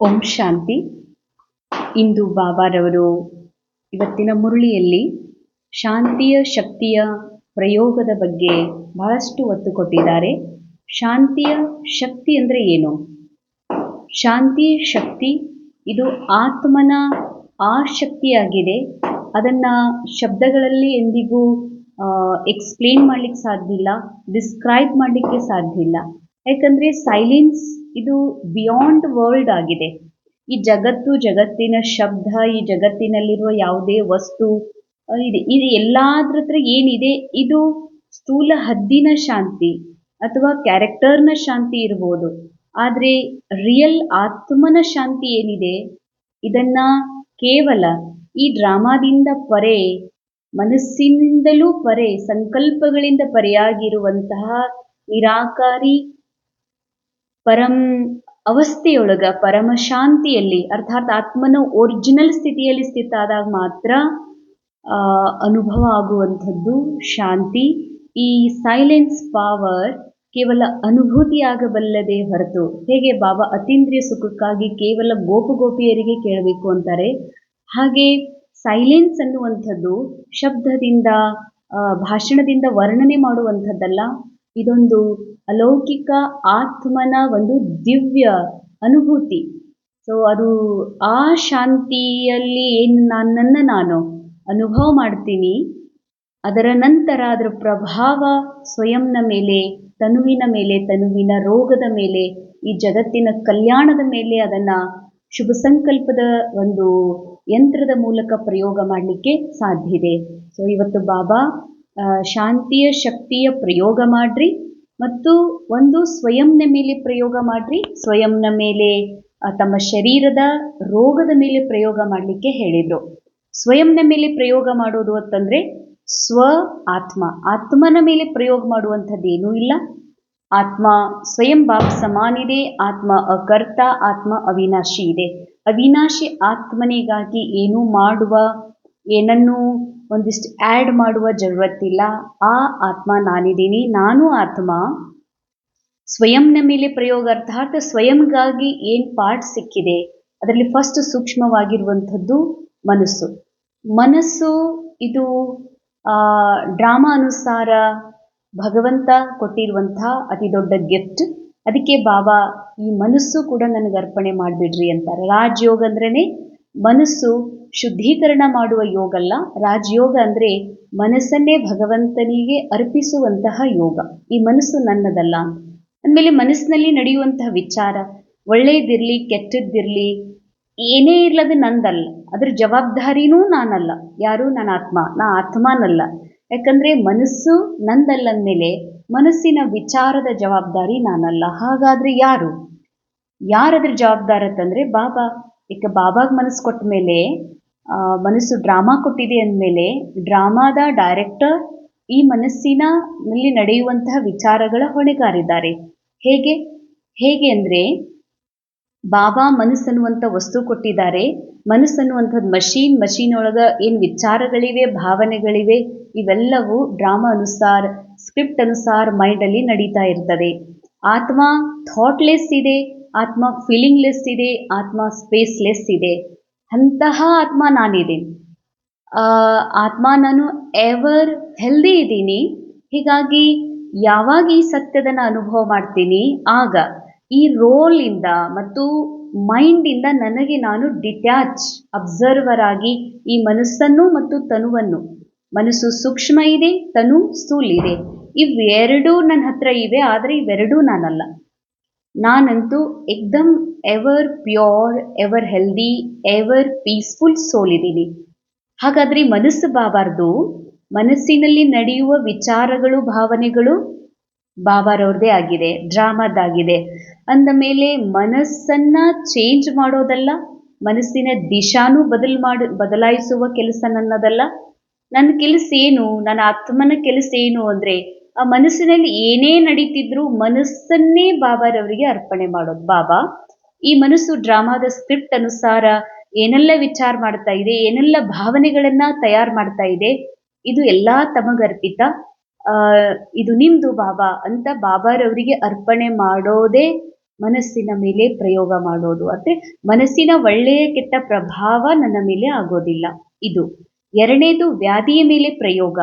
ಓಂ ಶಾಂತಿ. ಇಂದು ಬಾಬಾರವರು ಇವತ್ತಿನ ಮುರುಳಿಯಲ್ಲಿ ಶಾಂತಿಯ ಶಕ್ತಿಯ ಪ್ರಯೋಗದ ಬಗ್ಗೆ ಬಹಳಷ್ಟು ಒತ್ತು ಕೊಟ್ಟಿದ್ದಾರೆ. ಶಾಂತಿಯ ಶಕ್ತಿ ಅಂದರೆ ಏನು? ಶಾಂತಿ ಶಕ್ತಿ, ಇದು ಆತ್ಮನ ಆ ಶಕ್ತಿಯಾಗಿದೆ. ಅದನ್ನು ಶಬ್ದಗಳಲ್ಲಿ ಎಂದಿಗೂ ಎಕ್ಸ್ಪ್ಲೇನ್ ಮಾಡಲಿಕ್ಕೆ ಸಾಧ್ಯ ಇಲ್ಲ ಡಿಸ್ಕ್ರೈಬ್ ಮಾಡಲಿಕ್ಕೆ ಸಾಧ್ಯ ಇಲ್ಲ. ಯಾಕಂದರೆ ಸೈಲೆನ್ಸ್ ಇದು ಬಿಯಾಂಡ್ ವರ್ಲ್ಡ್ ಆಗಿದೆ. ಈ ಜಗತ್ತು, ಜಗತ್ತಿನ ಶಬ್ದ, ಈ ಜಗತ್ತಿನಲ್ಲಿರುವ ಯಾವುದೇ ವಸ್ತು ಇದೆ ಇದು. ಎಲ್ಲಾದ್ರ ಹತ್ರ ಏನಿದೆ? ಇದು ಸ್ಥೂಲ ಹದ್ದಿನ ಶಾಂತಿ ಅಥವಾ ಕ್ಯಾರೆಕ್ಟರ್ನ ಶಾಂತಿ ಇರ್ಬೋದು. ಆದರೆ ರಿಯಲ್ ಆತ್ಮನ ಶಾಂತಿ ಏನಿದೆ? ಇದನ್ನ ಕೇವಲ ಈ ಡ್ರಾಮಾದಿಂದ ಪರೆ, ಮನಸ್ಸಿನಿಂದಲೂ ಪರೆ, ಸಂಕಲ್ಪಗಳಿಂದ ಪರೆಯಾಗಿರುವಂತಹ ನಿರಾಕಾರಿ ಪರಂ ಅವಸ್ಥೆಯೊಳಗ ಪರಮ ಶಾಂತಿಯಲ್ಲಿ, ಅರ್ಥಾತ್ ಆತ್ಮನ ಒರಿಜಿನಲ್ ಸ್ಥಿತಿಯಲ್ಲಿ ಸ್ಥಿತಾದಾಗ ಮಾತ್ರ ಅನುಭವ ಆಗುವಂಥದ್ದು ಶಾಂತಿ. ಈ ಸೈಲೆನ್ಸ್ ಪಾವರ್ ಕೇವಲ ಅನುಭೂತಿಯಾಗಬಲ್ಲದೆ ಹೊರತು, ಹೇಗೆ ಬಾಬಾ ಅತೀಂದ್ರಿಯ ಸುಖಕ್ಕಾಗಿ ಕೇವಲ ಗೋಪು ಗೋಪಿಯರಿಗೆ ಕೇಳಬೇಕು ಅಂತಾರೆ. ಹಾಗೆ ಸೈಲೆನ್ಸ್ ಅನ್ನುವಂಥದ್ದು ಶಬ್ದದಿಂದ ಭಾಷಣದಿಂದ ವರ್ಣನೆ ಮಾಡುವಂಥದ್ದಲ್ಲ. ಇದೊಂದು ಅಲೌಕಿಕ ಆತ್ಮನ ಒಂದು ದಿವ್ಯ ಅನುಭೂತಿ. ಸೊ ಅದು ಆ ಶಾಂತಿಯಲ್ಲಿ ಏನು ನನ್ನನ್ನು ನಾನು ಅನುಭವ ಮಾಡ್ತೀನಿ, ಅದರ ನಂತರ ಅದರ ಪ್ರಭಾವ ಸ್ವಯಂನ ಮೇಲೆ, ತನುವಿನ ಮೇಲೆ, ತನುವಿನ ರೋಗದ ಮೇಲೆ, ಈ ಜಗತ್ತಿನ ಕಲ್ಯಾಣದ ಮೇಲೆ ಅದನ್ನು ಶುಭ ಸಂಕಲ್ಪದ ಒಂದು ಯಂತ್ರದ ಮೂಲಕ ಪ್ರಯೋಗ ಮಾಡಲಿಕ್ಕೆ ಸಾಧ್ಯ ಇದೆ. ಸೊ ಇವತ್ತು ಬಾಬಾ ಶಾಂತಿಯ ಶಕ್ತಿಯ ಪ್ರಯೋಗ ಮಾಡ್ರಿ ಮತ್ತು ಒಂದು ಸ್ವಯಂನ ಮೇಲೆ ಪ್ರಯೋಗ ಮಾಡ್ರಿ. ಸ್ವಯಂನ ಮೇಲೆ ತಮ್ಮ ಶರೀರದ ರೋಗದ ಮೇಲೆ ಪ್ರಯೋಗ ಮಾಡಲಿಕ್ಕೆ ಹೇಳಿದರು. ಸ್ವಯಂನ ಮೇಲೆ ಪ್ರಯೋಗ ಮಾಡೋದು ಅಂತಂದ್ರೆ ಸ್ವ ಆತ್ಮ. ಆತ್ಮನ ಮೇಲೆ ಪ್ರಯೋಗ ಮಾಡುವಂಥದ್ದೇನೂ ಇಲ್ಲ. ಆತ್ಮ ಸ್ವಯಂ ಬಾಪ್ ಸಮಾನಿದೆ, ಆತ್ಮ ಅಕರ್ತ, ಆತ್ಮ ಅವಿನಾಶಿ ಇದೆ. ಅವಿನಾಶಿ ಆತ್ಮನಿಗಾಗಿ ಏನೂ ಮಾಡುವ ಏನನ್ನು ಒಂದಿಷ್ಟು ಆ್ಯಡ್ ಮಾಡುವ ಜರುರತ್ತಿಲ್ಲ ಆ ಆತ್ಮ ನಾನಿದ್ದೀನಿ. ನಾನು ಆತ್ಮ. ಸ್ವಯಂನ ಮೇಲೆ ಪ್ರಯೋಗ ಅರ್ಥಾತ್ ಸ್ವಯಂಗಾಗಿ ಏನು ಪಾರ್ಟ್ ಸಿಕ್ಕಿದೆ, ಅದರಲ್ಲಿ ಫಸ್ಟ್ ಸೂಕ್ಷ್ಮವಾಗಿರುವಂಥದ್ದು ಮನಸ್ಸು. ಮನಸ್ಸು ಇದು ಡ್ರಾಮಾ ಅನುಸಾರ ಭಗವಂತ ಕೊಟ್ಟಿರುವಂಥ ಅತಿ ದೊಡ್ಡ ಗಿಫ್ಟ್ ಅದಕ್ಕೆ ಬಾಬಾ, ಈ ಮನಸ್ಸು ಕೂಡ ನನಗೆ ಅರ್ಪಣೆ ಮಾಡಿಬಿಡ್ರಿ ಅಂತಾರೆ. ರಾಜಯೋಗ ಅಂದ್ರೇ ಮನಸ್ಸು ಶುದ್ಧೀಕರಣ ಮಾಡುವ ಯೋಗ ಅಲ್ಲ ರಾಜಯೋಗ ಅಂದರೆ ಮನಸ್ಸನ್ನೇ ಭಗವಂತನಿಗೆ ಅರ್ಪಿಸುವಂತಹ ಯೋಗ. ಈ ಮನಸ್ಸು ನನ್ನದಲ್ಲ. ಅಂದಮೇಲೆ ಮನಸ್ಸಿನಲ್ಲಿ ನಡೆಯುವಂತಹ ವಿಚಾರ ಒಳ್ಳೆಯದಿರಲಿ ಕೆಟ್ಟದ್ದಿರಲಿ, ಏನೇ ಇರ್ಲದು ನಂದಲ್ಲ. ಅದ್ರ ಜವಾಬ್ದಾರಿನೂ ನಾನಲ್ಲ. ಯಾರು ನನ್ನ ಆತ್ಮ, ನಾ ಆತ್ಮನಲ್ಲ. ಯಾಕಂದರೆ ಮನಸ್ಸು ನಂದಲ್ಲ ಅಂದಮೇಲೆ ಮನಸ್ಸಿನ ವಿಚಾರದ ಜವಾಬ್ದಾರಿ ನಾನಲ್ಲ. ಹಾಗಾದ್ರೆ ಯಾರು? ಯಾರದ್ರ ಜವಾಬ್ದಾರ ತಂದ್ರೆ ಬಾಬಾ ಈಗ ಬಾಬಾಗ ಮನಸ್ಸು ಕೊಟ್ಟ ಮೇಲೆ ಮನಸ್ಸು ಡ್ರಾಮಾ ಕೊಟ್ಟಿದೆ ಅಂದಮೇಲೆ ಡ್ರಾಮಾದ ಡೈರೆಕ್ಟರ್ ಈ ಮನಸ್ಸಿನ ನಲ್ಲಿ ನಡೆಯುವಂತಹ ವಿಚಾರಗಳ ಹೊಣೆಗಾರಿದ್ದಾರೆ. ಹೇಗೆ? ಹೇಗೆ ಅಂದರೆ ಬಾಬಾ ಮನಸ್ಸನ್ನುವಂಥ ವಸ್ತು ಕೊಟ್ಟಿದ್ದಾರೆ. ಮನಸ್ಸನ್ನುವಂಥದ್ದು ಮಷೀನ್ ಮಷೀನ್ ಒಳಗೆ ಏನು ವಿಚಾರಗಳಿವೆ, ಭಾವನೆಗಳಿವೆ, ಇವೆಲ್ಲವೂ ಡ್ರಾಮಾ ಅನುಸಾರ, ಸ್ಕ್ರಿಪ್ಟ್ ಅನುಸಾರ ಮೈಂಡಲ್ಲಿ ನಡೀತಾ ಇರ್ತದೆ. ಆತ್ಮ ಥಾಟ್ಲೆಸ್ ಇದೆ, ಆತ್ಮ ಫೀಲಿಂಗ್ಲೆಸ್ ಇದೆ, ಆತ್ಮ ಸ್ಪೇಸ್ಲೆಸ್ ಇದೆ. ಅಂತಹ ಆತ್ಮ ನಾನಿದ್ದೀನಿ. ಆತ್ಮ ನಾನು ಎವರ್ ಹೆಲ್ದಿ ಇದ್ದೀನಿ. ಹೀಗಾಗಿ ಯಾವಾಗ ಈ ಸತ್ಯದನ್ನು ಅನುಭವ ಮಾಡ್ತೀನಿ? ಆಗ ಈ ರೋಲಿಂದ ಮತ್ತು ಮೈಂಡಿಂದ ನನಗೆ ನಾನು ಡಿಟ್ಯಾಚ್ ಅಬ್ಸರ್ವರ್ ಆಗಿ ಈ ಮನಸ್ಸನ್ನು ಮತ್ತು ತನುವನ್ನು, ಮನಸ್ಸು ಸೂಕ್ಷ್ಮ ಇದೆ, ತನು ಸ್ಥೂಲ್ ಇದೆ. ಇವೆರಡೂ ನನ್ನ ಹತ್ರ ಇವೆ, ಆದರೆ ಇವೆರಡೂ ನಾನಲ್ಲ. ನಾನಂತೂ ಎಕ್ದಮ್ ever pure ever healthy ever peaceful soul ಇದ್ದೀನಿ. ಹಾಗಾದ್ರೆ ಮನಸ್ಸು ಬಾಬಾರ್ದು. ಮನಸ್ಸಿನಲ್ಲಿ ನಡೆಯುವ ವಿಚಾರಗಳು, ಭಾವನೆಗಳು ಬಾಬಾರವ್ರದ್ದೇ ಆಗಿದೆ, ಡ್ರಾಮಾದಾಗಿದೆ. ಅಂದ ಮೇಲೆ ಮನಸ್ಸನ್ನ ಚೇಂಜ್ ಮಾಡೋದಲ್ಲ, ಮನಸ್ಸಿನ ದಿಶಾನೂ ಬದಲ್ ಮಾಡ, ಬದಲಾಯಿಸುವ ಕೆಲಸ ನನ್ನದಲ್ಲ. ನನ್ನ ಕೆಲಸ ಏನು, ನನ್ನ ಆತ್ಮನ ಕೆಲಸ ಏನು ಅಂದ್ರೆ, ಆ ಮನಸ್ಸಿನಲ್ಲಿ ಏನೇ ನಡೀತಿದ್ರು ಮನಸ್ಸನ್ನೇ ಬಾಬಾರವರಿಗೆ ಅರ್ಪಣೆ ಮಾಡೋದು. ಬಾಬಾ ಈ ಮನಸ್ಸು ಡ್ರಾಮಾದ ಸ್ಕ್ರಿಪ್ಟ್ ಅನುಸಾರ ಏನೆಲ್ಲ ವಿಚಾರ ಮಾಡ್ತಾ ಇದೆ, ಏನೆಲ್ಲ ಭಾವನೆಗಳನ್ನ ತಯಾರು ಮಾಡ್ತಾ ಇದೆ, ಇದು ಎಲ್ಲಾ ತಮಗರ್ಪಿತ ಇದು ನಿಮ್ದು ಬಾಬಾ ಅಂತ ಬಾಬಾರವರಿಗೆ ಅರ್ಪಣೆ ಮಾಡೋದೇ ಮನಸ್ಸಿನ ಮೇಲೆ ಪ್ರಯೋಗ ಮಾಡೋದು. ಅಂದ್ರೆ ಮನಸ್ಸಿನ ಒಳ್ಳೆಯ ಕೆಟ್ಟ ಪ್ರಭಾವ ನನ್ನ ಮೇಲೆ ಆಗೋದಿಲ್ಲ. ಇದು ಎರಡನೇದು ವ್ಯಾಧಿಯ ಮೇಲೆ ಪ್ರಯೋಗ.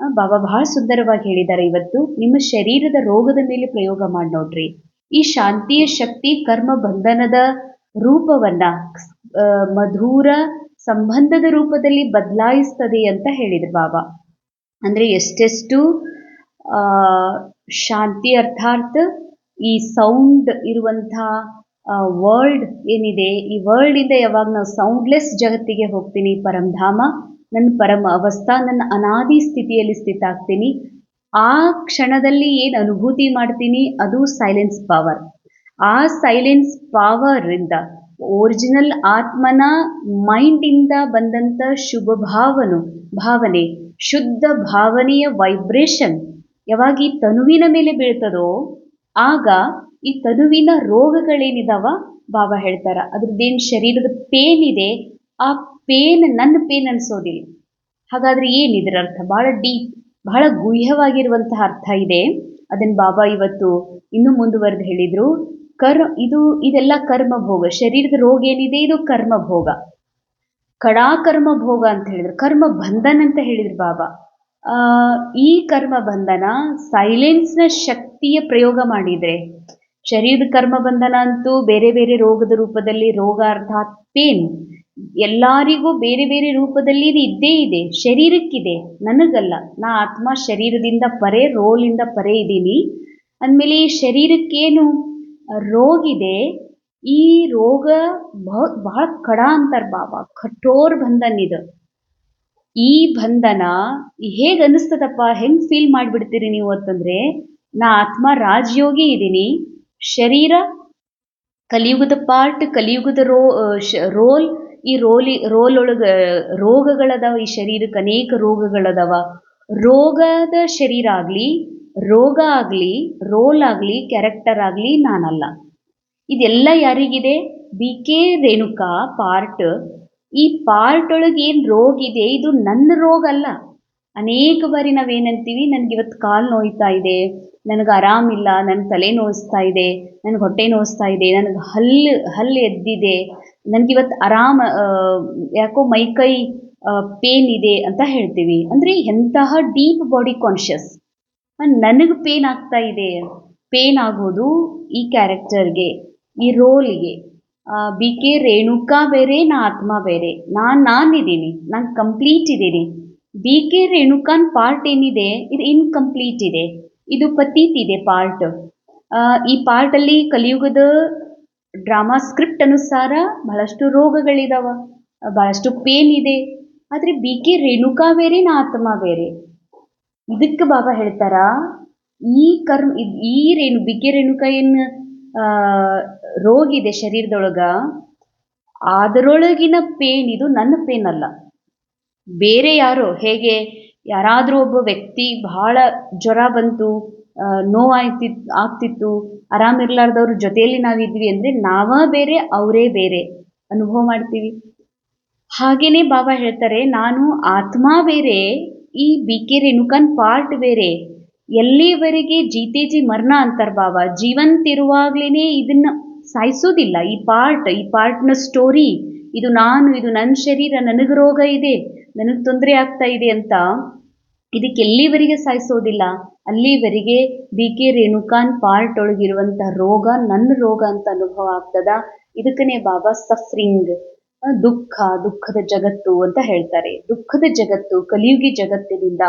ಬಾಬಾ ಬಹಳ ಸುಂದರವಾಗಿ ಹೇಳಿದ್ದಾರೆ ಇವತ್ತು. ನಿಮ್ಮ ಶರೀರದ ರೋಗದ ಮೇಲೆ ಪ್ರಯೋಗ ಮಾಡಿ ನೋಡ್ರಿ ಈ ಶಾಂತಿಯ ಶಕ್ತಿ ಕರ್ಮ ಬಂಧನದ ರೂಪವನ್ನ ಮಧುರ ಸಂಬಂಧದ ರೂಪದಲ್ಲಿ ಬದಲಾಯಿಸ್ತದೆ ಅಂತ ಹೇಳಿದ್ರು ಬಾಬಾ. ಅಂದರೆ ಎಷ್ಟೆಷ್ಟು ಶಾಂತಿ ಅರ್ಥಾತ್ ಈ ಸೌಂಡ್ ಇರುವಂಥ ವರ್ಲ್ಡ್ ಏನಿದೆ, ಈ ವರ್ಲ್ಡ್ ಇಂದ ಯಾವಾಗ ನಾವು ಸೌಂಡ್ಲೆಸ್ ಜಗತ್ತಿಗೆ ಹೋಗ್ತೀನಿ ಪರಂಧಾಮ ನನ್ನ ಪರಮ ಅವಸ್ಥಾ, ನನ್ನ ಅನಾದಿ ಸ್ಥಿತಿಯಲ್ಲಿ ಸ್ಥಿತ ಆಗ್ತೀನಿ ಆ ಕ್ಷಣದಲ್ಲಿ ಏನು ಅನುಭೂತಿ ಮಾಡ್ತೀನಿ? ಅದು ಸೈಲೆನ್ಸ್ ಪವರ್ ಆ ಸೈಲೆನ್ಸ್ ಪವರಿಂದ ಒರಿಜಿನಲ್ ಆತ್ಮನ ಮೈಂಡಿಂದ ಬಂದಂಥ ಶುಭ ಭಾವನು, ಭಾವನೆ, ಶುದ್ಧ ಭಾವನೆಯ ವೈಬ್ರೇಷನ್ ಯಾವಾಗ ಈ ತನುವಿನ ಮೇಲೆ ಬೀಳ್ತದೋ, ಆಗ ಈ ತನುವಿನ ರೋಗಗಳೇನಿದಾವ ಬಾಬಾ ಹೇಳ್ತಾರ. ಅದ್ರದ್ದೇನು ಶರೀರದ ಪೇನ್ ಇದೆ, ಆ ಪೇನ್ ನನ್ನ ಪೇನ್ ಅನ್ಸೋದಿಲ್ಲ. ಹಾಗಾದ್ರೆ ಏನಿದ್ರ ಅರ್ಥ ಬಹಳ ಡೀಪ್ ಬಹಳ ಗುಹ್ಯವಾಗಿರುವಂತಹ ಅರ್ಥ ಇದೆ. ಅದನ್ನ ಬಾಬಾ ಇವತ್ತು ಇನ್ನೂ ಮುಂದುವರೆದು ಹೇಳಿದ್ರು, ಕರ್, ಇದು, ಇದೆಲ್ಲ ಕರ್ಮ ಭೋಗ ಶರೀರದ ರೋಗ ಏನಿದೆ, ಇದು ಕರ್ಮ ಭೋಗ ಕಡಾ ಕರ್ಮ ಭೋಗ ಅಂತ ಹೇಳಿದ್ರು, ಕರ್ಮ ಬಂಧನ ಅಂತ ಹೇಳಿದ್ರು ಬಾಬಾ. ಈ ಕರ್ಮ ಬಂಧನ ಸೈಲೆನ್ಸ್ನ ಶಕ್ತಿಯ ಪ್ರಯೋಗ ಮಾಡಿದ್ರೆ, ಶರೀರದ ಕರ್ಮ ಬಂಧನ ಅಂತೂ ಬೇರೆ ಬೇರೆ ರೋಗದ ರೂಪದಲ್ಲಿ ರೋಗ ಅರ್ಥಾತ್ ಪೇನ್ ಎಲ್ಲರಿಗೂ ಬೇರೆ ಬೇರೆ ರೂಪದಲ್ಲಿ ಇದು ಇದ್ದೇ ಇದೆ, ಶರೀರಕ್ಕಿದೆ. ನನಗಲ್ಲ, ನಾ ಆತ್ಮ ಶರೀರದಿಂದ ಪರೆ, ರೋಲಿಂದ ಪರೆ ಇದ್ದೀನಿ. ಅಂದಮೇಲೆ ಈ ಶರೀರಕ್ಕೇನು ರೋಗಿದೆ, ಈ ರೋಗ ಬಹ ಬಹಳ ಕಡ ಅಂತಾರೆ ಬಾಬಾ, ಕಠೋರ್ ಬಂಧನ್ ಇದು. ಈ ಬಂಧನ ಹೇಗೆ ಅನಿಸ್ತದಪ್ಪ ಹೆಂಗ್ ಫೀಲ್ ಮಾಡಿಬಿಡ್ತೀರಿ ನೀವು ಅಂತಂದ್ರೆ, ನಾ ಆತ್ಮ ರಾಜಯೋಗಿ ಇದ್ದೀನಿ. ಶರೀರ ಕಲಿಯುಗದ ಪಾರ್ಟ್, ಕಲಿಯುಗದ ರೋ ರೋಲ್ ಈ ರೋಲಿ ರೋಲ್ ಒಳಗೆ ರೋಗಗಳದಾವ, ಈ ಶರೀರಕ್ಕೆ ಅನೇಕ ರೋಗಗಳದಾವ. ರೋಗದ ಶರೀರ ಆಗಲಿ, ರೋಗ ಆಗಲಿ, ರೋಲ್ ಆಗಲಿ ಕ್ಯಾರೆಕ್ಟರ್ ಆಗಲಿ ನಾನಲ್ಲ. ಇದೆಲ್ಲ ಯಾರಿಗಿದೆ? ಬಿ ಕೆ ರೇಣುಕಾ ಪಾರ್ಟ್ ಈ ಪಾರ್ಟ್ ಒಳಗೆ ಏನು ರೋಗ ಇದೆ ಇದು ನನ್ನ ರೋಗ ಅಲ್ಲ. ಅನೇಕ ಬಾರಿ ನಾವೇನಂತೀವಿ? ನನಗೆ ಇವತ್ತು ಕಾಲು ನೋಯ್ತಾ ಇದೆ. ನನಗೆ ಆರಾಮಿಲ್ಲ. ನನ್ನ ತಲೆ ನೋಯಿಸ್ತಾ ಇದೆ. ನನಗೆ ಹೊಟ್ಟೆ ನೋಯಿಸ್ತಾ ಇದೆ. ನನಗೆ ಹಲ್ಲು ಹಲ್ಲು ಎದ್ದಿದೆ. ನನಗಿವತ್ತು ಆರಾಮ ಯಾಕೋ ಮೈಕೈ ಪೇನ್ ಇದೆ ಅಂತ ಹೇಳ್ತೀವಿ. ಅಂದರೆ ಎಂತಹ ಡೀಪ್ ಬಾಡಿ ಕಾನ್ಷಿಯಸ್ ನನಗೆ ಪೇನ್ ಆಗ್ತಾ ಇದೆ. ಪೇನ್ ಆಗೋದು ಈ ಕ್ಯಾರೆಕ್ಟರ್ಗೆ ಈ ರೋಲ್ಗೆ ಬಿ ಕೆ ರೇಣುಕಾ ಬೇರೆ, ನಾ ಆತ್ಮ ಬೇರೆ. ನಾನು ನಾನಿದ್ದೀನಿ. ನಾನು ಕಂಪ್ಲೀಟ್ ಇದ್ದೀನಿ. ಬಿ ಕೆ ರೇಣುಕಾನ್ ಪಾರ್ಟ್ ಏನಿದೆ? ಇದು ಇನ್ಕಂಪ್ಲೀಟ್ ಇದೆ. ಇದು ಪತೀತ್ ಇದೆ ಪಾರ್ಟ್ ಈ ಪಾರ್ಟಲ್ಲಿ ಕಲಿಯುಗದ ಡ್ರಾಮಾ ಸ್ಕ್ರಿಪ್ಟ್ ಅನುಸಾರ ಬಹಳಷ್ಟು ರೋಗಗಳಿದಾವ, ಬಹಳಷ್ಟು ಪೇನ್ ಇದೆ. ಆದರೆ ಬಿ ಕೆ ರೇಣುಕಾ ಬೇರೆ, ನಾ ಆತ್ಮ ಬೇರೆ. ಇದಕ್ಕೆ ಬಾಬಾ ಹೇಳ್ತಾರ, ಈ ಕರ್ಮ, ಈ ರೇಣು, ಬಿ ಕೆ ರೇಣುಕಾ ಏನು ರೋಗ ಇದೆ ಶರೀರದೊಳಗ, ಅದರೊಳಗಿನ ಪೇನ್ ಇದು ನನ್ನ ಪೇನ್ ಅಲ್ಲ. ಬೇರೆ ಯಾರೋ, ಹೇಗೆ, ಯಾರಾದರೂ ಒಬ್ಬ ವ್ಯಕ್ತಿ ಬಹಳ ಜ್ವರ ಬಂತು ಆ, ನೋವಾಯ್ತಿ ಆಗ್ತಿತ್ತು ಆರಾಮಿರ್ಲಾರ್ದವ್ರ ಜೊತೆಯಲ್ಲಿ ನಾವಿದ್ವಿ ಅಂದರೆ ನಾವ ಬೇರೆ ಅವರೇ ಬೇರೆ ಅನುಭವ ಮಾಡ್ತೀವಿ. ಹಾಗೇನೆ ಬಾಬಾ ಹೇಳ್ತಾರೆ ನಾನು ಆತ್ಮ ಬೇರೆ ಈ ಬಿ ಕೆ ರೇಣುಕನ್ ಪಾರ್ಟ್ ಬೇರೆ. ಎಲ್ಲಿವರೆಗೆ ಜೀತೆ ಜಿ ಮರಣ ಅಂತಾರೆ ಬಾಬಾ ಜೀವಂತಿರುವಾಗ್ಲೇ ಇದನ್ನ ಸಾಯಿಸೋದಿಲ್ಲ. ಈ ಪಾರ್ಟ್ ಈ ಪಾರ್ಟ್ನ ಸ್ಟೋರಿ ಇದು ನಾನು ಇದು ನನ್ನ ಶರೀರ ನನಗೆ ರೋಗ ಇದೆ ನನಗೆ ತೊಂದರೆ ಆಗ್ತಾ ಇದೆ ಅಂತ ಇದಕ್ಕೆ ಎಲ್ಲಿವರೆಗೆ ಸಾಯಿಸೋದಿಲ್ಲ? ಅಲ್ಲಿವರೆಗೆ ಬಿ ಕೆ ರೇಣುಕಾನ್ ಪಾರ್ಟ್ ಒಳಗಿರುವಂತಹ ರೋಗ ನನ್ನ ರೋಗ ಅಂತ ಅನುಭವ ಆಗ್ತದ? ಇದಕ್ಕನೇ ಬಾಬಾ ಸಫ್ರಿಂಗ್ ದುಃಖ, ದುಃಖದ ಜಗತ್ತು ಅಂತ ಹೇಳ್ತಾರೆ. ದುಃಖದ ಜಗತ್ತು, ಕಲಿಯುಗಿ ಜಗತ್ತಿನಿಂದ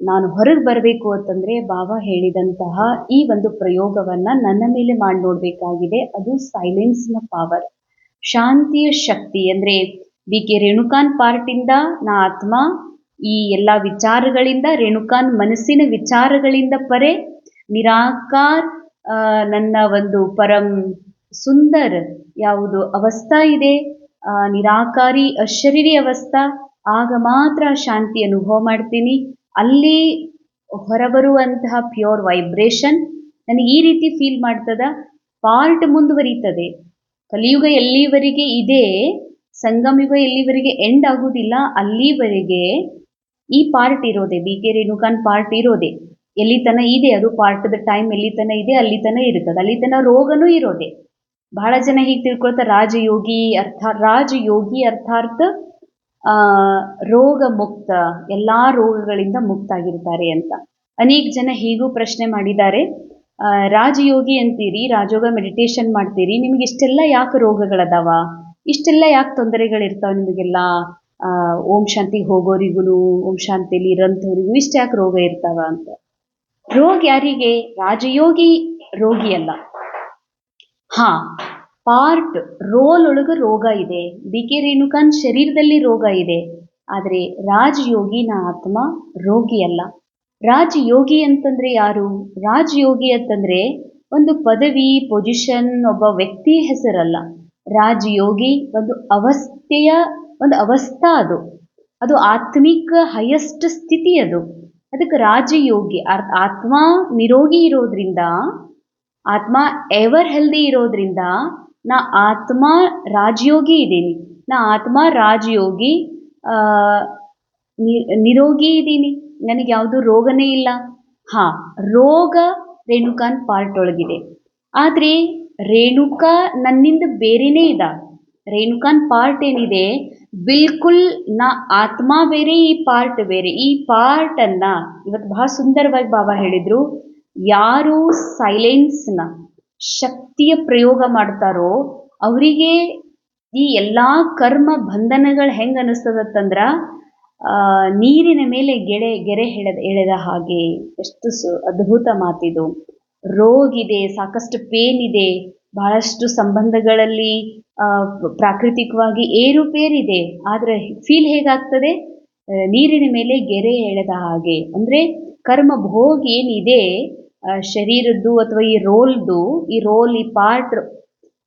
ನಾನು ಹೊರಗೆ ಬರಬೇಕು ಅಂತಂದ್ರೆ ಬಾಬಾ ಹೇಳಿದಂತಹ ಈ ಒಂದು ಪ್ರಯೋಗವನ್ನ ನನ್ನ ಮೇಲೆ ಮಾಡಿ ನೋಡಬೇಕಾಗಿದೆ. ಅದು ಸೈಲೆನ್ಸ್ನ ಪವರ್ ಶಾಂತಿಯ ಶಕ್ತಿ ಅಂದ್ರೆ ಬಿ ಕೆ ರೇಣುಕಾನ್ ಪಾರ್ಟಿಂದ ನಾ ಆತ್ಮ ಈ ಎಲ್ಲ ವಿಚಾರಗಳಿಂದ, ರೇಣುಕಾನ್ ಮನಸ್ಸಿನ ವಿಚಾರಗಳಿಂದ ಪರೆ ನಿರಾಕಾರ್ ನನ್ನ ಒಂದು ಪರಂ ಸುಂದರ್ ಯಾವುದು ಅವಸ್ಥಾ ಇದೆ. ನಿರಾಕಾರಿ ಅಶರೀರಿ ಅವಸ್ಥಾ. ಆಗ ಮಾತ್ರ ಶಾಂತಿ ಅನುಭವ ಮಾಡ್ತೀನಿ. ಅಲ್ಲಿ ಹೊರಬರುವಂತಹ ಪ್ಯೂರ್ ವೈಬ್ರೇಷನ್ ನನಗೆ ಈ ರೀತಿ ಫೀಲ್ ಮಾಡ್ತದ. ಪಾರ್ಟ್ ಮುಂದುವರಿತದೆ. ಕಲಿಯುಗ ಎಲ್ಲಿವರೆಗೆ ಇದೆ ಸಂಗಮಯುಗ ಎಲ್ಲಿವರೆಗೆ ಎಂಡ್ ಆಗುವುದಿಲ್ಲ ಅಲ್ಲಿವರೆಗೆ ಈ ಪಾರ್ಟ್ ಇರೋದೆ ಬಿ ಕೆ ರೇಣುಕಾನ್ ಪಾರ್ಟ್ ಇರೋದೆ. ಎಲ್ಲಿ ತನ ಇದೆ ಅದು ಪಾರ್ಟ್ದ ಟೈಮ್ ಎಲ್ಲಿ ತನ ಇದೆ ಅಲ್ಲಿ ತನ ಇರ್ತದೆ. ಅಲ್ಲಿ ತನ ರೋಗನೂ ಇರೋದೆ. ಬಹಳ ಜನ ಹೀಗೆ ತಿಳ್ಕೊಳ್ತಾರೆ ರಾಜಯೋಗಿ ಅರ್ಥ ರಾಜಯೋಗಿ ಅರ್ಥಾರ್ಥ ಆ, ರೋಗ ಮುಕ್ತ ಎಲ್ಲಾ ರೋಗಗಳಿಂದ ಮುಕ್ತಾಗಿರ್ತಾರೆ ಅಂತ. ಅನೇಕ ಜನ ಹೀಗೂ ಪ್ರಶ್ನೆ ಮಾಡಿದ್ದಾರೆ. ರಾಜಯೋಗಿ ಅಂತೀರಿ ರಾಜಯೋಗ ಮೆಡಿಟೇಷನ್ ಮಾಡ್ತೀರಿ ನಿಮ್ಗೆ ಇಷ್ಟೆಲ್ಲ ಯಾಕೆ ರೋಗಗಳದಾವ? ಇಷ್ಟೆಲ್ಲ ಯಾಕೆ ತೊಂದರೆಗಳಿರ್ತಾವ ನಿಮಗೆಲ್ಲ? ಓಂ ಶಾಂತಿಗೆ ಹೋಗೋರಿಗೂ ಓಂ ಶಾಂತಿಲಿ ಇರೋಂಥವ್ರಿಗೂ ಇಷ್ಟ ಯಾಕೆ ರೋಗ ಇರ್ತಾವ ಅಂತ. ರೋಗ ಯಾರಿಗೆ? ರಾಜಯೋಗಿ ರೋಗಿ ಅಲ್ಲ. ಹಾ, ಪಾರ್ಟ್ ರೋಲ್ ಒಳಗ ರೋಗ ಇದೆ. ಬಿ ಕೆ ರೇಣುಕಾನ್ ಶರೀರದಲ್ಲಿ ರೋಗ ಇದೆ. ಆದರೆ ರಾಜಯೋಗಿನ ಆತ್ಮ ರೋಗಿ ಅಲ್ಲ. ರಾಜಯೋಗಿ ಅಂತಂದ್ರೆ ಯಾರು? ರಾಜಯೋಗಿ ಅಂತಂದ್ರೆ ಒಂದು ಪದವಿ ಪೊಸಿಷನ್ ಒಬ್ಬ ವ್ಯಕ್ತಿ ಹೆಸರಲ್ಲ. ರಾಜಯೋಗಿ ಒಂದು ಅವಸ್ಥೆಯ ಒಂದು ಅವಸ್ಥಾ ಅದು. ಅದು ಆತ್ಮಿಕ ಹೈಯೆಸ್ಟ್ ಸ್ಥಿತಿ ಅದು. ಅದಕ್ಕೆ ರಾಜಯೋಗಿ ಅರ್- ಆತ್ಮ ನಿರೋಗಿ ಇರೋದ್ರಿಂದ, ಆತ್ಮ ಎವರ್ ಹೆಲ್ದಿ ಇರೋದ್ರಿಂದ, ನಾ ಆತ್ಮ ರಾಜಯೋಗಿ ಇದ್ದೀನಿ. ನಾ ಆತ್ಮ ರಾಜಯೋಗಿ ನಿರೋಗಿ ಇದ್ದೀನಿ. ನನಗೆ ಯಾವುದು ರೋಗನೇ ಇಲ್ಲ. ಹಾ, ರೋಗ ರೇಣುಕಾನ್ ಪಾರ್ಟ್ ಒಳಗಿದೆ ಆದರೆ ರೇಣುಕಾ ನನ್ನಿಂದ ಬೇರೆನೇ ಇದ್ದ ರೇಣುಕಾನ್ ಪಾರ್ಟ್ ಏನಿದೆ ಬಿಲ್ಕುಲ್ ನಾ ಆತ್ಮ ಬೇರೆ ಈ ಪಾರ್ಟ್ ಬೇರೆ. ಈ ಪಾರ್ಟ್ ಅನ್ನ ಇವತ್ತು ಬಹಳ ಸುಂದರವಾಗಿ ಬಾಬಾ ಹೇಳಿದ್ರು. ಯಾರು ಸೈಲೆನ್ಸ್ನ ಶಕ್ತಿಯ ಪ್ರಯೋಗ ಮಾಡ್ತಾರೋ ಅವರಿಗೆ ಈ ಎಲ್ಲಾ ಕರ್ಮ ಬಂಧನಗಳು ಹೆಂಗ್ ಅನಿಸ್ತದತ್ತಂದ್ರ ಆ, ನೀರಿನ ಮೇಲೆ ಗೆಳೆ ಗೆರೆ ಎಳೆದ ಎಳೆದ ಹಾಗೆ ಎಷ್ಟು ಸು ಅದ್ಭುತ ಮಾತಿದು. ರೋಗಿದೆ ಸಾಕಷ್ಟು ಪೇನ್ ಇದೆ ಬಹಳಷ್ಟು ಸಂಬಂಧಗಳಲ್ಲಿ ಪ್ರಾಕೃತಿಕವಾಗಿ ಏರುಪೇರಿದೆ. ಆದರೆ ಫೀಲ್ ಹೇಗಾಗ್ತದೆ? ನೀರಿನ ಮೇಲೆ ಗೆರೆ ಎಳೆದ ಹಾಗೆ. ಅಂದ್ರೆ ಕರ್ಮ ಭೋಗ ಏನಿದೆ ಶರೀರದ್ದು ಅಥವಾ ಈ ರೋಲ್ದು, ಈ ರೋಲ್, ಈ ಪಾರ್ಟ್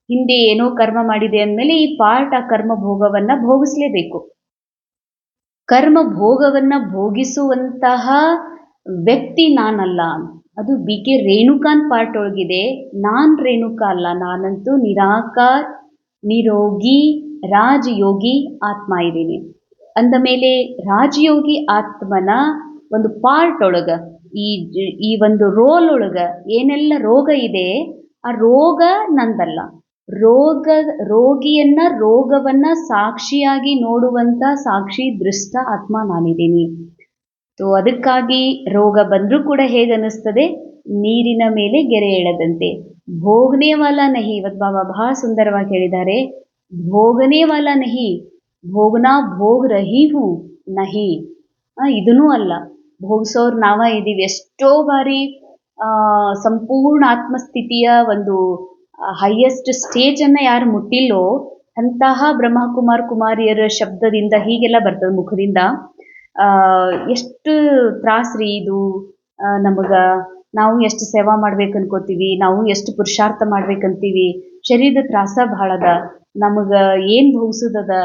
ಹಿಂದೆ ಏನೋ ಕರ್ಮ ಮಾಡಿದೆ ಅಂದಮೇಲೆ ಈ ಪಾರ್ಟ್ ಆ ಕರ್ಮ ಭೋಗವನ್ನ ಭೋಗಿಸ್ಲೇಬೇಕು. ಕರ್ಮ ಭೋಗವನ್ನ ಭೋಗಿಸುವಂತಹ ವ್ಯಕ್ತಿ ನಾನಲ್ಲ. ಅದು ಬಿ ಕೆ ರೇಣುಕಾನ್ ಪಾರ್ಟ್ ಒಳಗಿದೆ ನಾನ್ ರೇಣುಕಾ ಅಲ್ಲ. ನಾನಂತೂ ನಿರಾಕಾರ ನಿರೋಗಿ, ರಾಜಯೋಗಿ ಆತ್ಮ ಇದ್ದೀನಿ. ಅಂದ ಮೇಲೆ ರಾಜಯೋಗಿ ಆತ್ಮನ ಒಂದು ಪಾರ್ಟ್ ಒಳಗ, ಈ ಈ ಒಂದು ರೋಲ್ ಒಳಗ ಏನೆಲ್ಲ ರೋಗ ಇದೆ, ಆ ರೋಗ ನಂದಲ್ಲ. ರೋಗ, ರೋಗಿಯನ್ನ ರೋಗವನ್ನ ಸಾಕ್ಷಿಯಾಗಿ ನೋಡುವಂತ ಸಾಕ್ಷಿ ದೃಷ್ಟ ಆತ್ಮ ನಾನಿದ್ದೀನಿ. ಸೊ ಅದಕ್ಕಾಗಿ ರೋಗ ಬಂದರೂ ಕೂಡ ಹೇಗನ್ನಿಸ್ತದೆ? ನೀರಿನ ಮೇಲೆ ಗೆರೆ ಎಳೆದಂತೆ. ಭೋಗನೇ ವಾಲ ನಹಿ. ಇವತ್ತು ಬಾಬಾ ಬಹಳ ಸುಂದರವಾಗಿ ಹೇಳಿದ್ದಾರೆ. ಭೋಗನೆ ವಾಲ ನಹಿ. ಭೋಗನಾ ಭೋಗ ರಹಿ ಹೂ ನಹಿ. ಇದನ್ನೂ ಅಲ್ಲ. ಭೋಗಿಸೋರು ನಾವ ಇದೀವಿ ಎಷ್ಟೋ ಬಾರಿ ಸಂಪೂರ್ಣ ಆತ್ಮಸ್ಥಿತಿಯ ಒಂದು ಹೈಯೆಸ್ಟ್ ಸ್ಟೇಜ್ ಅನ್ನ ಯಾರು ಮುಟ್ಟಿಲ್ಲೋ, ಅಂತಹ ಬ್ರಹ್ಮಕುಮಾರ್ ಕುಮಾರಿಯರ ಶಬ್ದದಿಂದ, ಹೀಗೆಲ್ಲ ಬರ್ತದೆ ಮುಖದಿಂದ. ಎಷ್ಟು ತ್ರಾಸ್ರಿ ಇದು. ನಮಗ ನಾವು ಎಷ್ಟು ಸೇವಾ ಮಾಡ್ಬೇಕು ಅನ್ಕೋತೀವಿ ನಾವು ಎಷ್ಟು ಪುರುಷಾರ್ಥ ಮಾಡ್ಬೇಕಂತೀವಿ, ಶರೀರದ ತ್ರಾಸ ಭಾಳ ಅದ ನಮಗ ಏನ್ ಭೋಗಿಸೋದದ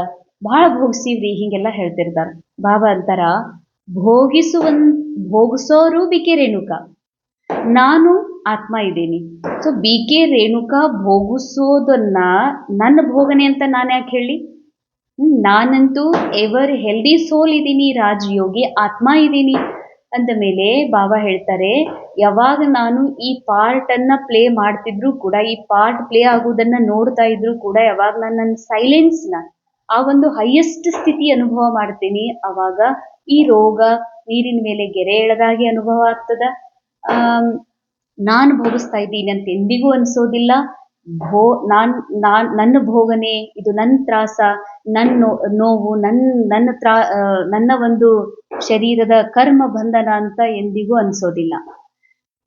ಬಹಳ ಭೋಗಿಸೀವ್ರಿ ಹಿಂಗೆಲ್ಲ ಹೇಳ್ತಿರ್ತಾರ. ಬಾಬಾ ಅಂತಾರ, ಭೋಗಿಸುವನ್ ಭೋಗಿಸೋರು ಬಿಕೆ ರೇಣುಕಾ. ನಾನು ಆತ್ಮ ಇದ್ದೀನಿ. ಸೊ ಬಿ ಕೆ ರೇಣುಕಾ ಭೋಗಿಸೋದನ್ನ ನನ್ನ ಭೋಗನೆ ಅಂತ ನಾನು ಯಾಕೆ ಹೇಳಿ? ನಾನಂತೂ ಎವರ್ ಹೆಲ್ದಿ ಸೋಲ್ ಇದ್ದೀನಿ ರಾಜಯೋಗಿ ಆತ್ಮ ಇದ್ದೀನಿ. ಅಂದ ಮೇಲೆ ಬಾಬಾ ಹೇಳ್ತಾರೆ, ಯಾವಾಗ ನಾನು ಈ ಪಾರ್ಟ್ ಅನ್ನ ಪ್ಲೇ ಮಾಡ್ತಿದ್ರು ಕೂಡ, ಈ ಪಾರ್ಟ್ ಪ್ಲೇ ಆಗೋದನ್ನ ನೋಡ್ತಾ ಇದ್ರು ಕೂಡ, ಯಾವಾಗ ನಾನು ನನ್ನ ಸೈಲೆನ್ಸ್ನ ಆ ಒಂದು ಹೈಯೆಸ್ಟ್ ಸ್ಥಿತಿ ಅನುಭವ ಮಾಡ್ತೀನಿ, ಅವಾಗ ಈ ರೋಗ ನೀರಿನ ಮೇಲೆ ಗೆರೆ ಎಳೆದಾಗೆ ಅನುಭವ ಆಗ್ತದ. ಆ ನಾನು ಭೋಗಿಸ್ತಾ ಇದ್ದೀನಿ ಅಂತ ಎಂದಿಗೂ ಅನ್ಸೋದಿಲ್ಲ. ಭೋ, ನಾನ್ ನಾನ್, ನನ್ನ ಭೋಗನೆ, ಇದು ನನ್ನ ತ್ರಾಸ ನನ್ನ ನೋವು ನನ್ನ ನನ್ನ ತ್ರಾ ನನ್ನ ಒಂದು ಶರೀರದ ಕರ್ಮ ಬಂಧನ ಅಂತ ಎಂದಿಗೂ ಅನ್ಸೋದಿಲ್ಲ.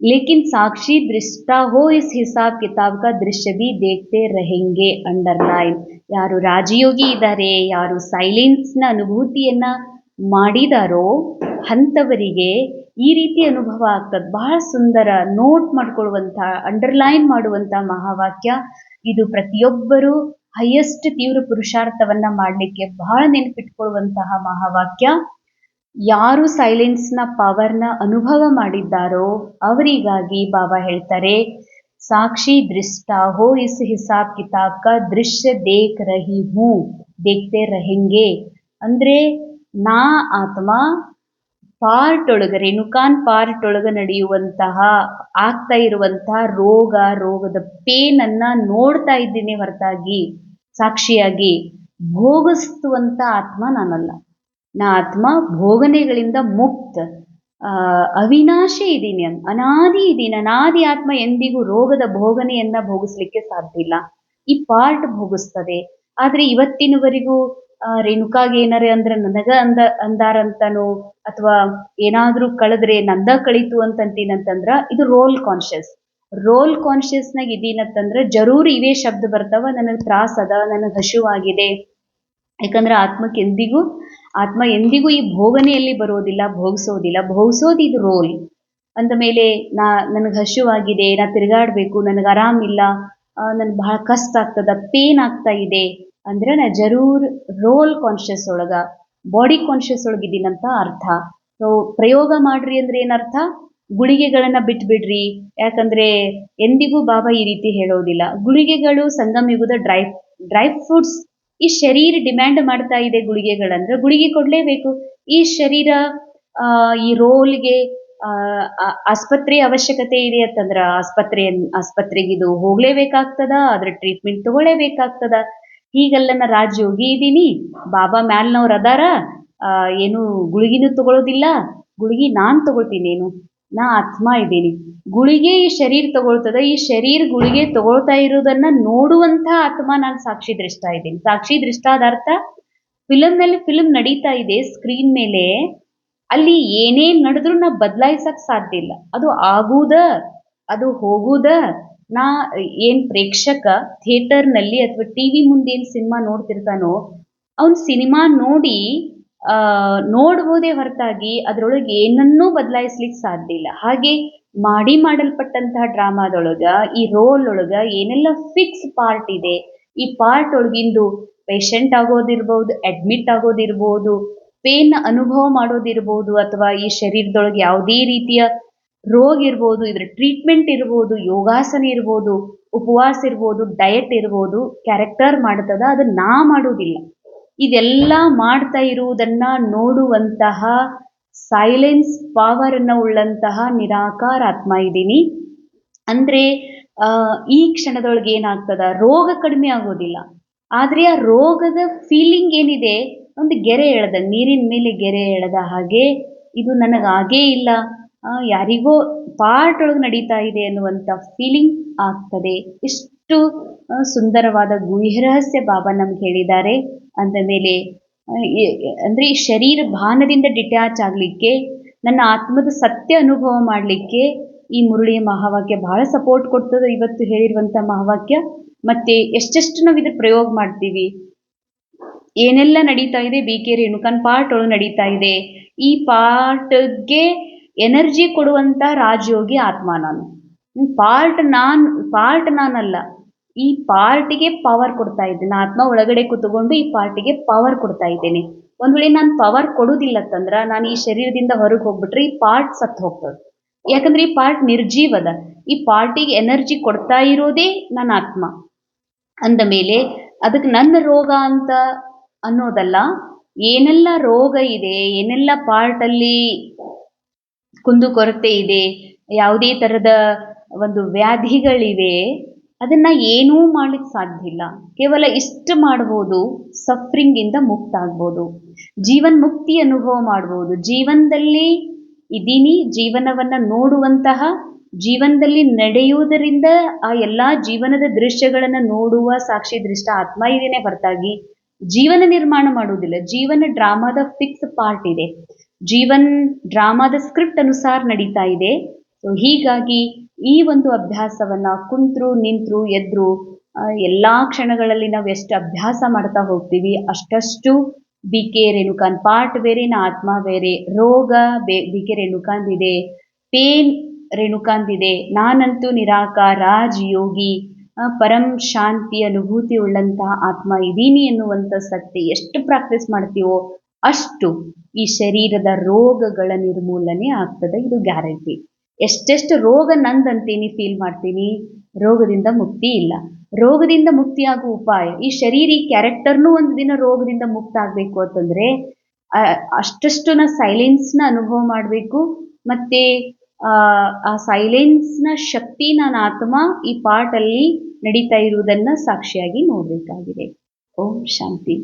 ಲೇಕಿನ್ ಸಾಕ್ಷಿ ದೃಷ್ಟ ಹೋ ಇಸ್ ಹಿಸಾಬ್ ಕಿತಾಬ್ ಕ ದೃಶ್ಯ ಬಿ ದೇಖ್ತೆ ರೆಹೆಂಗೆ ಅಂಡರ್ಲೈನ್ ಯಾರು ರಾಜಯೋಗಿ ಇದ್ದಾರೆ ಯಾರು ಸೈಲೆನ್ಸ್ನ ಅನುಭೂತಿಯನ್ನ ಮಾಡಿದಾರೋ ಅಂತವರಿಗೆ ಈ ರೀತಿ ಅನುಭವ ಆಗ್ತದೆ. ಬಹಳ ಸುಂದರ ನೋಟ್ ಮಾಡ್ಕೊಳ್ಳುವಂತಹ ಅಂಡರ್ಲೈನ್ ಮಾಡುವಂಥ ಮಹಾವಾಕ್ಯ. ಇದು ಪ್ರತಿಯೊಬ್ಬರು ಹೈಯೆಸ್ಟ್ ತೀವ್ರ ಪುರುಷಾರ್ಥವನ್ನ ಮಾಡ್ಲಿಕ್ಕೆ ಬಹಳ ನೆನಪಿಟ್ಕೊಳ್ಳುವಂತಹ ಮಹಾವಾಕ್ಯ. ಯಾರು ಸೈಲೆನ್ಸ್ನ ಪವರ್ನ ಅನುಭವ ಮಾಡಿದ್ದಾರೋ ಅವರಿಗಾಗಿ ಬಾಬಾ ಹೇಳ್ತಾರೆ, ಸಾಕ್ಷಿ ದೃಷ್ಟ ಹೋ ಇಸ್ ಹಿಸಾಬ್ ಕಿತಾಬ್ ಕ ದೃಶ್ಯ ದೇಖ್ ರಹಿ ಹೂ, ದೇಖ್ತೆ ರಹೆಂಗೆ. ಅಂದ್ರೆ ನಾ ಆತ್ಮ ಪಾರ್ಟ್ ಒಳಗೆ ರೇಣುಕಾನ್ ಪಾರ್ಟ್ ಒಳಗೆ ನಡೆಯುವಂತಹ, ಆಗ್ತಾ ಇರುವಂತಹ ರೋಗ, ರೋಗದ ಪೇನ್ ಅನ್ನ ನೋಡ್ತಾ ಇದ್ದೀನಿ ಹೊರತಾಗಿ, ಸಾಕ್ಷಿಯಾಗಿ. ಭೋಗಿಸ್ತುವಂತ ಆತ್ಮ ನಾನಲ್ಲ. ನಾ ಆತ್ಮ ಭೋಗನೆಗಳಿಂದ ಮುಕ್ತ ಅವಿನಾಶಿ ಇದ್ದೀನಿ. ಅಂತ ಅನಾದಿ ಇದ್ದೀನಿ. ಅನಾದಿ ಆತ್ಮ ಎಂದಿಗೂ ರೋಗದ ಭೋಗನೆಯನ್ನ ಭೋಗಿಸ್ಲಿಕ್ಕೆ ಸಾಧ್ಯ ಇಲ್ಲ. ಈ ಪಾರ್ಟ್ ಭೋಗಿಸ್ತದೆ. ಆದ್ರೆ ಇವತ್ತಿನವರೆಗೂ ರೇಣುಕಾಗೆ ಏನಾರೆ ಅಂದ್ರೆ ನನಗ ಅಂದ, ಅಂದಾರಂತನೋ ಅಥವಾ ಏನಾದ್ರೂ ಕಳೆದ್ರೆ ನಂದ ಕಳೀತು ಅಂತಂತೀನಂತಂದ್ರ ಇದು ರೋಲ್ ಕಾನ್ಶಿಯಸ್ ರೋಲ್ ಕಾನ್ಶಿಯಸ್ನಾಗ ಇದೀನಂತಂದ್ರ ಜರೂರ್ ಇವೇ ಶಬ್ದ ಬರ್ತಾವ, ನನಗೆ ತ್ರಾಸ ಅದ, ನನಗೆ ಹಸಿವಾಗಿದೆ ಯಾಕಂದ್ರೆ ಆತ್ಮಕ್ಕೆ ಎಂದಿಗೂ, ಆತ್ಮ ಎಂದಿಗೂ ಈ ಭೋಗನೆಯಲ್ಲಿ ಬರೋದಿಲ್ಲ, ಭೋಗಿಸೋದಿಲ್ಲ. ಭೋಗಿಸೋದು ಇದು ರೋಲ್ ಅಂದ ಮೇಲೆ ನಾ, ನನಗೆ ಹಸಿವಾಗಿದೆ ನಾ ತಿರುಗಾಡಬೇಕು, ನನಗೆ ಆರಾಮಿಲ್ಲ ನನಗೆ ಬಹಳ ಕಷ್ಟ ಆಗ್ತದ ಪೇನ್ ಆಗ್ತಾ ಇದೆ. ಅಂದ್ರೆ ನಾ ಜರೂರ್ ರೋಲ್ ಕಾನ್ಶಿಯಸ್ ಒಳಗ ಬಾಡಿ ಕಾನ್ಶಿಯಸ್ ಒಳಗಿದ್ದೀನಂತ ಅರ್ಥ. ಸೊ ಪ್ರಯೋಗ ಮಾಡ್ರಿ ಅಂದ್ರೆ ಏನರ್ಥ ಗುಳಿಗೆಗಳನ್ನ ಬಿಟ್ಬಿಡ್ರಿ. ಯಾಕಂದ್ರೆ ಎಂದಿಗೂ ಬಾಬಾ ಈ ರೀತಿ ಹೇಳೋದಿಲ್ಲ. ಗುಳಿಗೆಗಳು ಸಂಗಮಯುಗದ ಡ್ರೈ ಡ್ರೈ ಫ್ರೂಟ್ಸ್ ಈ ಶರೀರ ಡಿಮ್ಯಾಂಡ್ ಮಾಡ್ತಾ ಇದೆ ಗುಳಿಗೆಗಳಂದ್ರೆ ಗುಳಿಗೆ ಕೊಡ್ಲೇಬೇಕು. ಈ ಶರೀರ ಈ ರೋಲ್ಗೆ ಆಸ್ಪತ್ರೆ ಅವಶ್ಯಕತೆ ಇದೆ ಅಂತಂದ್ರ ಆಸ್ಪತ್ರೆ ಆಸ್ಪತ್ರೆಗಿದು ಹೋಗ್ಲೇಬೇಕಾಗ್ತದ, ಅದ್ರ ಟ್ರೀಟ್ಮೆಂಟ್ ತಗೊಳ್ಳೇಬೇಕಾಗ್ತದ. ಹೀಗೆಲ್ಲ ನಾ ರಾಜಯೋಗಿ ಇದೀನಿ ಬಾಬಾ ಮ್ಯಾಲ್ನವ್ರು ಅದಾರ ಏನು ಗುಳಿಗಿನೂ ತಗೊಳ್ಳೋದಿಲ್ಲ ಗುಳಿಗೆ ನಾನ್ ತಗೊಳ್ತೀನೇನು? ನಾ ಆತ್ಮ ಇದ್ದೀನಿ. ಗುಳಿಗೆ ಈ ಶರೀರ ತಗೊಳ್ತದ, ಈ ಶರೀರ ಗುಳಿಗೆ ತಗೊಳ್ತಾ ಇರೋದನ್ನ ನೋಡುವಂತ ಆತ್ಮ ನಾನು ಸಾಕ್ಷಿ ದೃಷ್ಟ ಇದ್ದೀನಿ. ಸಾಕ್ಷಿ ದೃಷ್ಟಾದ ಅರ್ಥ ಫಿಲಮ್ನಲ್ಲಿ ಫಿಲಮ್ ನಡೀತಾ ಇದೆ ಸ್ಕ್ರೀನ್ ಮೇಲೆ. ಅಲ್ಲಿ ಏನೇನ್ ನಡೆದ್ರು ನಾ ಬದಲಾಯಿಸಕ್ ಸಾಧ್ಯ ಇಲ್ಲ. ಅದು ಆಗುವುದ ಅದು ಹೋಗುವುದ ನಾ ಏನ್ ಪ್ರೇಕ್ಷಕ ಥಿಯೇಟರ್ನಲ್ಲಿ ಅಥವಾ ಟಿವಿ ಮುಂದೆ ಏನ್ ಸಿನಿಮಾ ನೋಡ್ತಿರ್ತಾನೋ, ಅವ್ನ್ ಸಿನಿಮಾ ನೋಡಿ, ಆ, ನೋಡ್ಬೋದೇ ಹೊರತಾಗಿ ಅದ್ರೊಳಗೆ ಏನನ್ನೂ ಬದಲಾಯಿಸ್ಲಿಕ್ಕೆ ಸಾಧ್ಯ ಇಲ್ಲ. ಹಾಗೆ ಮಾಡಿ ಮಾಡಲ್ಪಟ್ಟಂತಹ ಡ್ರಾಮಾದೊಳಗ, ಈ ರೋಲ್ ಒಳಗ ಏನೆಲ್ಲ ಫಿಕ್ಸ್ ಪಾರ್ಟ್ ಇದೆ, ಈ ಪಾರ್ಟ್ ಒಳಗಿಂದು ಪೇಷಂಟ್ ಆಗೋದಿರ್ಬೋದು, ಅಡ್ಮಿಟ್ ಆಗೋದಿರ್ಬೋದು, ಪೇನ್ ಅನುಭವ ಮಾಡೋದಿರ್ಬೋದು, ಅಥವಾ ಈ ಶರೀರದೊಳಗೆ ಯಾವುದೇ ರೀತಿಯ ರೋಗ ಇರ್ಬೋದು, ಇದ್ರ ಟ್ರೀಟ್ಮೆಂಟ್ ಇರ್ಬೋದು, ಯೋಗಾಸನ ಇರ್ಬೋದು, ಉಪವಾಸ ಇರ್ಬೋದು ಡಯಟ್ ಇರ್ಬೋದು ಕ್ಯಾರೆಕ್ಟರ್ ಮಾಡ್ತದ, ಅದು ನಾ ಮಾಡೋದಿಲ್ಲ. ಇದೆಲ್ಲ ಮಾಡ್ತಾ ಇರುವುದನ್ನ ನೋಡುವಂತಹ ಸೈಲೆನ್ಸ್ ಪವರ್ ಅನ್ನ ಉಳ್ಳಂತಹ ನಿರಾಕಾರ ಆತ್ಮ ಇದ್ದೀನಿ. ಅಂದ್ರೆ ಈ ಕ್ಷಣದೊಳಗೆ ಏನಾಗ್ತದ, ರೋಗ ಕಡಿಮೆ ಆಗೋದಿಲ್ಲ. ಆದ್ರೆ ಆ ರೋಗದ ಫೀಲಿಂಗ್ ಏನಿದೆ, ಒಂದು ಗೆರೆ ಎಳೆದ, ನೀರಿನ ಮೇಲೆ ಗೆರೆ ಎಳೆದ ಹಾಗೆ, ಇದು ನನಗಾಗೇ ಇಲ್ಲ. ಯಾರಿಗೋ ಪಾರ್ಟ್ ಒಳಗೆ ನಡೀತಾ ಇದೆ ಅನ್ನುವಂಥ ಫೀಲಿಂಗ್ ಆಗ್ತದೆ. ಇಷ್ಟು ಸುಂದರವಾದ ಗುಹ್ಯರಹಸ್ಯ ಬಾಬಾ ನಮ್ಗೆ ಹೇಳಿದ್ದಾರೆ. ಅಂದ ಮೇಲೆ ಅಂದರೆ ಈ- ಶರೀರ ಭಾನದಿಂದ ಡಿಟ್ಯಾಚ್ ಆಗಲಿಕ್ಕೆ, ನನ್ನ ಆತ್ಮದ ಸತ್ಯ ಅನುಭವ ಮಾಡಲಿಕ್ಕೆ ಈ ಮುರುಳಿಯ ಮಹಾವಾಕ್ಯ ಬಹಳ ಸಪೋರ್ಟ್ ಕೊಡ್ತದೆ ಇವತ್ತು ಹೇಳಿರುವಂಥ ಮಹಾವಾಕ್ಯ. ಮತ್ತೆ ಎಷ್ಟೆಷ್ಟು ನಾವು ಇದ್ರ ಪ್ರಯೋಗ ಮಾಡ್ತೀವಿ? ಏನೆಲ್ಲ ನಡೀತಾ ಇದೆ? ಬಿ ಕೆ ರೇಣುಕನ್ ಪಾರ್ಟ್ ಒಳಗೆ ನಡೀತಾ ಇದೆ. ಈ ಪಾರ್ಟ್ಗೆ ಎನರ್ಜಿ ಕೊಡುವಂತ ರಾಜಯೋಗಿ ಆತ್ಮ ನಾನು. ಪಾರ್ಟ್ ನಾನ್, ಪಾರ್ಟ್ ನಾನಲ್ಲ. ಈ ಪಾರ್ಟಿಗೆ ಪವರ್ ಕೊಡ್ತಾ ಇದ್ದೇನೆ. ಆತ್ಮ ಒಳಗಡೆ ಕೂತ್ಕೊಂಡು ಈ ಪಾರ್ಟಿಗೆ ಪವರ್ ಕೊಡ್ತಾ ಇದ್ದೇನೆ. ಒಂದ್ ವೇಳೆ ನಾನು ಪವರ್ ಕೊಡುವುದಿಲ್ಲ ತಂದ್ರ ನಾನು ಈ ಶರೀರದಿಂದ ಹೊರಗೆ ಹೋಗ್ಬಿಟ್ರೆ ಈ ಪಾರ್ಟ್ ಸತ್ತು ಹೋಗ್ತದೆ. ಯಾಕಂದ್ರೆ ಈ ಪಾರ್ಟ್ ನಿರ್ಜೀವದ. ಈ ಪಾರ್ಟಿಗೆ ಎನರ್ಜಿ ಕೊಡ್ತಾ ಇರೋದೇ ನನ್ನ ಆತ್ಮ. ಅಂದ ಮೇಲೆ ಅದಕ್ಕೆ ನನ್ನ ರೋಗ ಅಂತ ಅನ್ನೋದಲ್ಲ, ಏನೆಲ್ಲ ರೋಗ ಇದೆ, ಏನೆಲ್ಲ ಪಾರ್ಟಲ್ಲಿ ಕುಂದುಕೊರತೆ ಇದೆ, ಯಾವುದೇ ಥರದ ಒಂದು ವ್ಯಾಧಿಗಳಿವೆ, ಅದನ್ನ ಏನೂ ಮಾಡ್ಲಿಕ್ಕೆ ಸಾಧ್ಯ ಇಲ್ಲ. ಕೇವಲ ಇಷ್ಟು ಮಾಡ್ಬೋದು ಸಫ್ರಿಂಗಿಂದ ಮುಕ್ತ ಆಗ್ಬೋದು. ಜೀವನ್ ಮುಕ್ತಿ ಅನುಭವ ಮಾಡ್ಬೋದು. ಜೀವನದಲ್ಲಿ ಇದ್ದೀನಿ, ಜೀವನವನ್ನ ನೋಡುವಂತಹ, ಜೀವನದಲ್ಲಿ ನಡೆಯುವುದರಿಂದ ಆ ಎಲ್ಲಾ ಜೀವನದ ದೃಶ್ಯಗಳನ್ನ ನೋಡುವ ಸಾಕ್ಷಿ ದೃಷ್ಟ ಆತ್ಮ ಇದೇನೆ ಹೊರತಾಗಿ ಜೀವನ ನಿರ್ಮಾಣ ಮಾಡುವುದಿಲ್ಲ. ಜೀವನ ಡ್ರಾಮಾದ ಫಿಕ್ಸ್ ಪಾರ್ಟ್ ಇದೆ. ಜೀವನ್ ಡ್ರಾಮಾದ ಸ್ಕ್ರಿಪ್ಟ್ ಅನುಸಾರ ನಡೀತಾ ಇದೆ. ಸೊ ಹೀಗಾಗಿ ಈ ಒಂದು ಅಭ್ಯಾಸವನ್ನ ಕುಂತ್ರು ನಿಂತ್ರು ಎದ್ರು ಎಲ್ಲಾ ಕ್ಷಣಗಳಲ್ಲಿ ನಾವು ಎಷ್ಟು ಅಭ್ಯಾಸ ಮಾಡ್ತಾ ಹೋಗ್ತೀವಿ ಅಷ್ಟಷ್ಟು ಬಿ ಕೆ ರೇಣುಕಾನ್ ಬೇರೆ ನಾ ಆತ್ಮ ಬೇರೆ ರೋಗ ಬೇ ಬಿ ಕೆ ರೇಣುಕಾಂದ್ ಇದೆ ಪೇನ್ ರೇಣುಕಾಂದಿದೆ ನಾನಂತೂ ನಿರಾಕಾರ ರಾಜ್ ಯೋಗಿ ಆ, ಪರಂ ಶಾಂತಿ ಅನುಭೂತಿ ಉಳ್ಳಂತಹ ಆತ್ಮ ಇದೀನಿ ಎನ್ನುವಂಥ ಸತ್ಯ ಎಷ್ಟು ಪ್ರಾಕ್ಟೀಸ್ ಮಾಡ್ತೀವೋ ಅಷ್ಟು ಈ ಶರೀರದ ರೋಗಗಳ ನಿರ್ಮೂಲನೆ ಆಗ್ತದೆ, ಇದು ಗ್ಯಾರಂಟಿ. ಎಷ್ಟೆಷ್ಟು ರೋಗ ನಂದಂತೀನಿ ಫೀಲ್ ಮಾಡ್ತೀನಿ, ರೋಗದಿಂದ ಮುಕ್ತಿ ಇಲ್ಲ. ರೋಗದಿಂದ ಮುಕ್ತಿ ಆಗುವ ಉಪಾಯ, ಈ ಶರೀರ, ಈ ಕ್ಯಾರೆಕ್ಟರ್ನೂ ಒಂದು ದಿನ ರೋಗದಿಂದ ಮುಕ್ತ ಆಗಬೇಕು ಅಂತಂದ್ರೆ ಅಷ್ಟಷ್ಟು ನಾ ಅನುಭವ ಮಾಡಬೇಕು, ಮತ್ತು, ಆ ಸೈಲೆನ್ಸ್ನ ಶಕ್ತಿ ನನ್ನ ಆತ್ಮ ಈ ಪಾಟಲ್ಲಿ ನಡೀತಾ ಇರುವುದನ್ನು ಸಾಕ್ಷಿಯಾಗಿ ನೋಡಬೇಕಾಗಿದೆ. ಓಂ ಶಾಂತಿ.